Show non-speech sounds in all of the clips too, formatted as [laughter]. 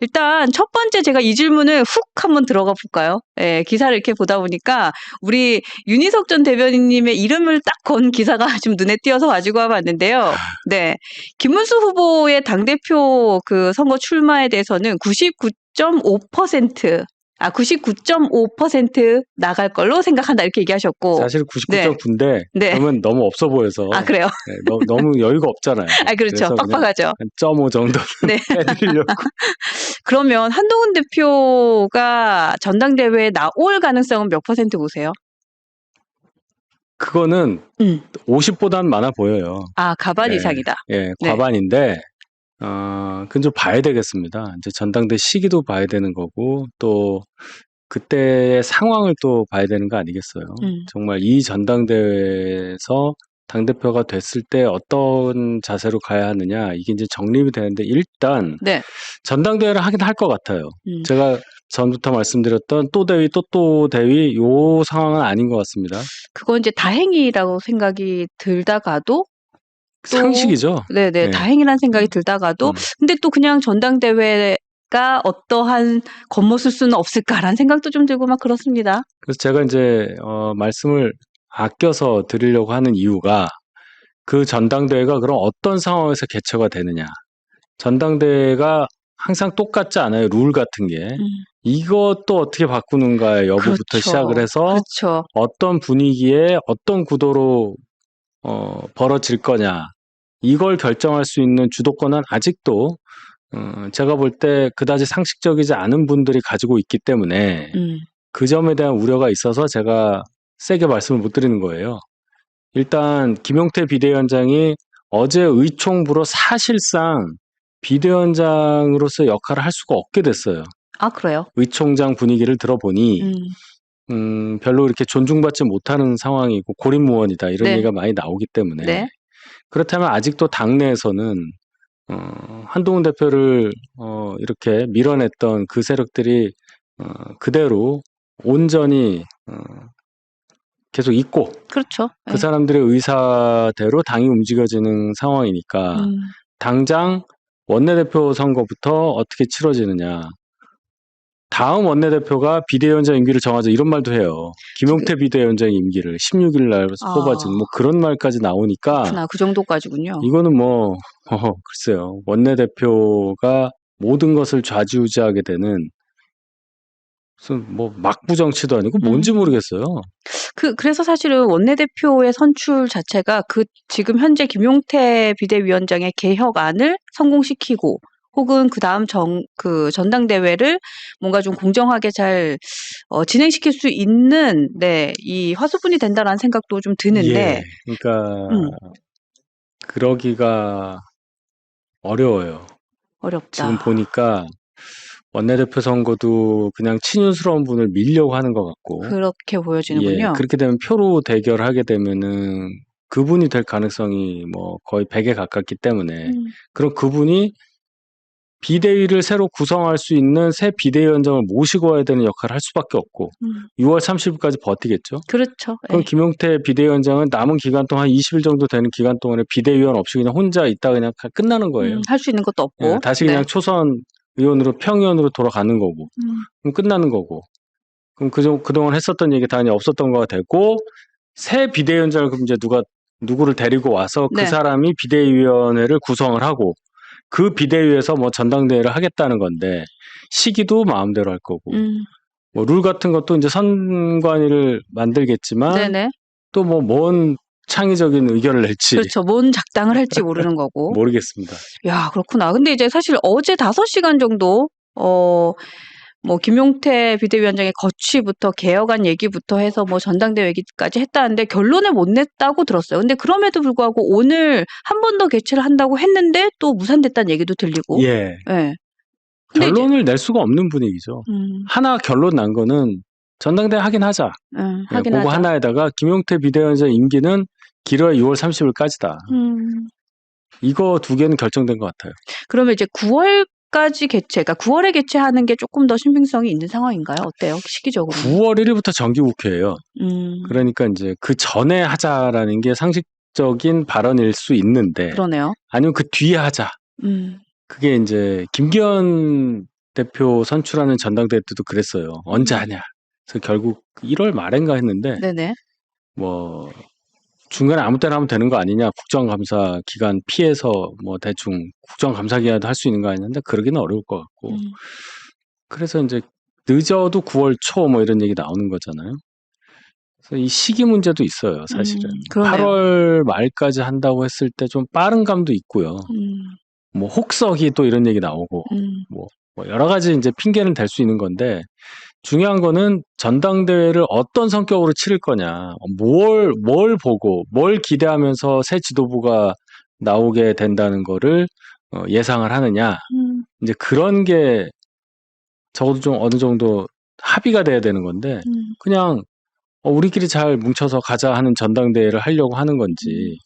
일단 첫 번째 제가 이 질문을 훅 한번 들어가 볼까요? 예, 기사를 이렇게 보다 보니까 우리 윤희석 전 대변인님의 이름을 딱 건 기사가 [laughs] 좀 눈에 띄어서 가지고 와봤는데요. 네. 김문수 후보의 당대표 그 선거 출마에 대해서는 99.5%, 아, 99.5% 나갈 걸로 생각한다 이렇게 얘기하셨고. 사실 99.9인데 네. 그러면 너무 없어 보여서 아, 그래요? 네, 너, 너무 여유가 없잖아요. 아, 그렇죠. 빡빡하죠. 한0.5 정도 [laughs] 네. [laughs] 해드리려고. [laughs] 그러면 한동훈 대표가 전당대회에 나올 가능성은 몇 퍼센트 보세요? 그거는 음. 50보단 많아 보여요. 아, 가반 네. 이상이다. 예, 네. 과반인데 어, 그건 좀 봐야 되겠습니다. 이제 전당대 시기도 봐야 되는 거고 또 그때의 상황을 또 봐야 되는 거 아니겠어요. 음. 정말 이 전당대회에서 당대표가 됐을 때 어떤 자세로 가야 하느냐 이게 이제 정립이 되는데 일단 네. 전당대회를 하긴 할 것 같아요. 음. 제가 전부터 말씀드렸던 또 대위 또 또 대위 요 상황은 아닌 것 같습니다. 그건 이제 다행이라고 생각이 들다가도 또- 상식이죠. 네네 네. 다행이라는 생각이 들다가도 음. 근데 또 그냥 전당대회 가 어떠한 겉멋을 수는 없을까라는 생각도 좀 들고 막 그렇습니다. 그래서 제가 이제 어, 말씀을 아껴서 드리려고 하는 이유가 그 전당대회가 그럼 어떤 상황에서 개최가 되느냐. 전당대회가 항상 똑같지 않아요. 룰 같은 게. 음. 이것도 어떻게 바꾸는가의 여부부터 그렇죠. 시작을 해서 그렇죠. 어떤 분위기에 어떤 구도로 어, 벌어질 거냐. 이걸 결정할 수 있는 주도권은 아직도 어, 제가 볼 때 그다지 상식적이지 않은 분들이 가지고 있기 때문에 음. 그 점에 대한 우려가 있어서 제가 세게 말씀을 못 드리는 거예요. 일단 김용태 비대위원장이 어제 의총부로 사실상 비대위원장으로서 역할을 할 수가 없게 됐어요. 아 그래요? 의총장 분위기를 들어보니 음. 음, 별로 이렇게 존중받지 못하는 상황이고 고립무원이다 이런 네. 얘기가 많이 나오기 때문에 네. 그렇다면 아직도 당내에서는 어, 한동훈 대표를 어, 이렇게 밀어냈던 그 세력들이 어, 그대로 온전히 어, 계속 있고 그렇죠. 그 네. 사람들의 의사대로 당이 움직여지는 상황이니까 음. 당장 원내대표 선거부터 어떻게 치러지느냐. 다음 원내대표가 비대위원장 임기를 정하자 이런 말도 해요. 김용태 비대위원장 임기를 16일 날 아. 뽑아진 뭐 그런 말까지 나오니까 그렇구나 그 정도까지군요. 이거는 뭐 [laughs] 어, 글쎄요 원내대표가 모든 것을 좌지우지하게 되는 무슨 뭐 막부 정치도 아니고 뭔지 음. 모르겠어요. 그 그래서 사실은 원내대표의 선출 자체가 그 지금 현재 김용태 비대위원장의 개혁안을 성공시키고 혹은 그 다음 정 그 전당대회를 뭔가 좀 공정하게 잘 어, 진행시킬 수 있는 네 이 화수분이 된다라는 생각도 좀 드는데 예, 그러니까 음. 그러기가 어려워요. 어렵다. 지금 보니까 원내대표 선거도 그냥 친윤스러운 분을 밀려고 하는 것 같고, 그렇게 예, 보여지는군요. 그렇게 되면 표로 대결하게 되면은 그분이 될 가능성이 뭐 거의 100에 가깝기 때문에, 음, 그럼 그분이 비대위를 새로 구성할 수 있는 새 비대위원장을 모시고 와야 되는 역할을 할 수밖에 없고, 음, 6월 30일까지 버티겠죠? 그렇죠. 그럼 예. 김용태 비대위원장은 남은 기간 동안 한 20일 정도 되는 기간 동안에 비대위원 없이 그냥 혼자 있다 그냥 가- 끝나는 거예요. 음, 할수 있는 것도 없고. 예, 다시 네. 그냥 초선 의원으로 평의원으로 돌아가는 거고 음, 그럼 끝나는 거고 그럼 그정 그동안 했었던 얘기 다 이제 없었던 거가 되고 새 비대위원장을 그럼 이제 누가 누구를 데리고 와서 그 네. 사람이 비대위원회를 구성을 하고 그 비대위에서 뭐 전당대회를 하겠다는 건데 시기도 마음대로 할 거고 음, 뭐룰 같은 것도 이제 선관위를 만들겠지만. 또 뭐 뭔 창의적인 의견을 낼지 그렇죠. 뭔 작당을 할지 모르는 거고. [laughs] 모르겠습니다. 야, 그렇구나. 근데 이제 사실 어제 5시간 정도, 어, 뭐, 김용태 비대위원장의 거취부터 개혁안 얘기부터 해서 뭐 전당대회 얘기까지 했다는데 결론을 못 냈다고 들었어요. 근데 그럼에도 불구하고 오늘 한 번 더 개최를 한다고 했는데 또 무산됐다는 얘기도 들리고. 예. 예. 결론을 낼 수가 없는 분위기죠. 음, 하나 결론 난 거는 전당대회 하긴 하자. 음, 예, 하긴 그거 하죠. 하나에다가 김용태 비대위원장 임기는 길어야 6월 30일까지다. 음, 이거 두 개는 결정된 것 같아요. 그러면 이제 9월 까지 개최, 그러니까 9월에 개최하는 게 조금 더 신빙성이 있는 상황인가요? 어때요? 시기적으로? 9월 1일부터 정기국회예요. 음, 그러니까 이제 그 전에 하자라는 게 상식적인 발언일 수 있는데 그러네요. 아니면 그 뒤에 하자. 음, 그게 이제 김기현 대표 선출하는 전당대회 때도 그랬어요. 언제 하냐. 그래서 결국 1월 말인가 했는데 네네. 뭐 중간에 아무 때나 하면 되는 거 아니냐. 국정감사 기간 피해서 뭐 대충 국정감사 기간도 할 수 있는 거 아니냐는데 그러기는 어려울 것 같고. 음. 그래서 이제 늦어도 9월 초 뭐 이런 얘기 나오는 거잖아요. 그래서 이 시기 문제도 있어요, 사실은. 음, 그러네요. 8월 말까지 한다고 했을 때 좀 빠른 감도 있고요. 음, 뭐 혹석이 또 이런 얘기 나오고 음, 뭐 여러 가지 이제 핑계는 될 수 있는 건데 중요한 거는 전당대회를 어떤 성격으로 치를 거냐, 뭘, 뭘 보고, 뭘 기대하면서 새 지도부가 나오게 된다는 거를 어, 예상을 하느냐. 음. 이제 그런 게 적어도 좀 어느 정도 합의가 돼야 되는 건데 음. 그냥 어, 우리끼리 잘 뭉쳐서 가자 하는 전당대회를 하려고 하는 건지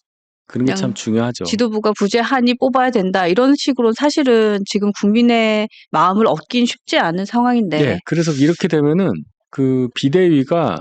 그런 게 참 중요하죠. 지도부가 부재하니 뽑아야 된다 이런 식으로 사실은 지금 국민의 마음을 얻긴 쉽지 않은 상황인데 예, 그래서 이렇게 되면은 그 비대위가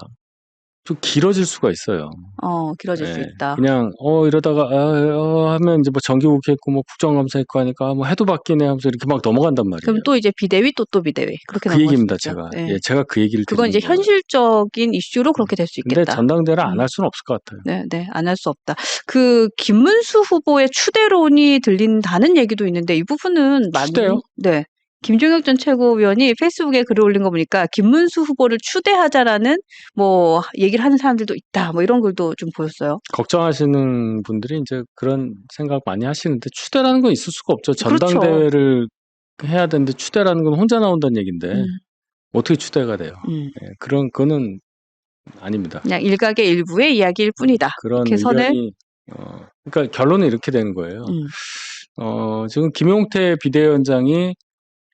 좀 길어질 수가 있어요. 어 길어질 수 예, 있다. 그냥 어 이러다가 아, 어, 하면 이제 뭐 정기국회 있고 뭐 국정감사 있고 하니까 뭐 해도 바뀌네 하면서 이렇게 막 넘어간단 말이에요. 그럼 또 이제 비대위 또 또 비대위 그렇게 그 얘기입니다, 있죠. 제가. 예. 예, 제가 그 얘기를 그건 이제 거예요. 현실적인 이슈로 그렇게 될수 근데 있겠다. 전당대회를 안 음. 할 수는 없을 것 같아요. 네, 네, 안 할 수 없다. 그 김문수 후보의 추대론이 들린다는 얘기도 있는데 이 부분은 맞 추대요? 네. 김종혁 전 최고위원이 페이스북에 글을 올린 거 보니까 김문수 후보를 추대하자라는 뭐 얘기를 하는 사람들도 있다. 뭐 이런 글도 좀 보였어요. 걱정하시는 분들이 이제 그런 생각 많이 하시는데 추대라는 건 있을 수가 없죠. 그렇죠. 전당대회를 해야 되는데 추대라는 건 혼자 나온다는 얘기인데 음, 어떻게 추대가 돼요? 음. 예, 그런 거는 아닙니다. 그냥 일각의 일부의 이야기일 뿐이다. 그런 이렇게 선을 의견이 어, 그러니까 결론은 이렇게 되는 거예요. 음, 어, 지금 김용태 비대위원장이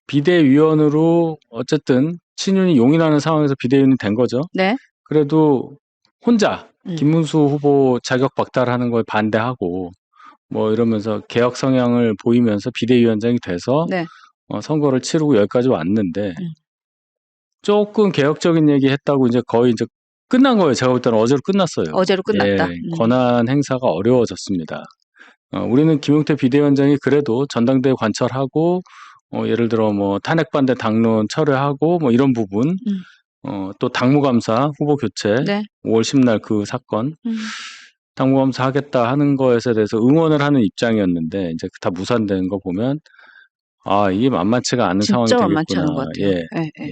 비대위원으로 어쨌든 친윤이 용인하는 상황에서 비대위원이 된 거죠. 네. 그래도 혼자 음. 김문수 후보 자격 박탈하는 걸 반대하고 뭐 이러면서 개혁 성향을 보이면서 비대위원장이 돼서 네. 어, 선거를 치르고 여기까지 왔는데 음. 조금 개혁적인 얘기 했다고 이제 거의 이제 끝난 거예요. 제가 볼 때는 어제로 끝났어요. 어제로 끝났다. 예, 음. 권한 행사가 어려워졌습니다. 어, 우리는 김용태 비대위원장이 그래도 전당대회 관철하고 어, 예를 들어 뭐 탄핵 반대 당론 철회하고 뭐 이런 부분 음. 어, 또 당무감사 후보 교체 네. 5월 10날 그 사건 음, 당무감사 하겠다 하는 것에 대해서 응원을 하는 입장이었는데 이제 다 무산되는 거 보면 아 이게 만만치가 않은 상황이 되겠구나. 않은 것 같아요. 예. 예, 예. 예.